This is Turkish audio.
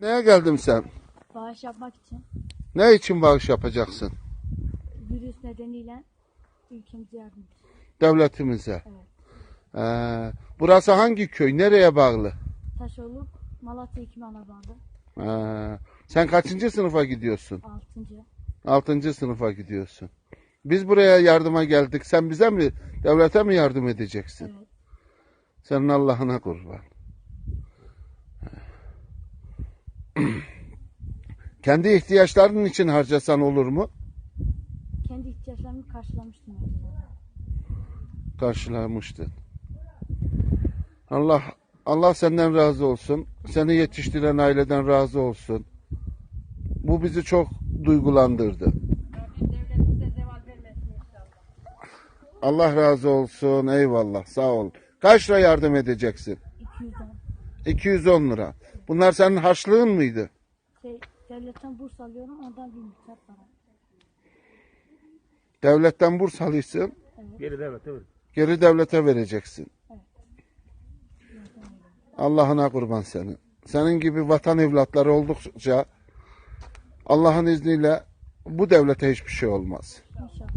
Neye geldin sen? Bağış yapmak için Ne için bağış yapacaksın? virüs nedeniyle ülkemize yardım. Devletimize. Evet. Ee, burası hangi köy? Nereye bağlı? Taşoluk Malatya Hekimhan'a bağlı. Ee, sen kaçıncı sınıfa gidiyorsun? 6. Altıncı sınıfa gidiyorsun. Biz buraya yardıma geldik. Sen bize mi, devlete mi yardım edeceksin? Evet. Senin Allah'ına kurban. Kendi ihtiyaçların için harcasan olur mu? Kendi ihtiyaçlarımı karşılamıştım. Karşılamıştın. Allah Allah senden razı olsun. Seni yetiştiren aileden razı olsun. Bu bizi çok duygulandırdı. Allah razı olsun. Eyvallah. Sağ ol. Kaç lira yardım edeceksin? 210. 210 lira. Bunlar senin harçlığın mıydı? Şey, devletten burs alıyorum ondan bir miktar para. Devletten burs alıyorsun. Geri devlet evet. Geri devlete vereceksin. Evet. Allah'ına kurban senin. Senin gibi vatan evlatları oldukça Allah'ın izniyle bu devlete hiçbir şey olmaz. İnşallah.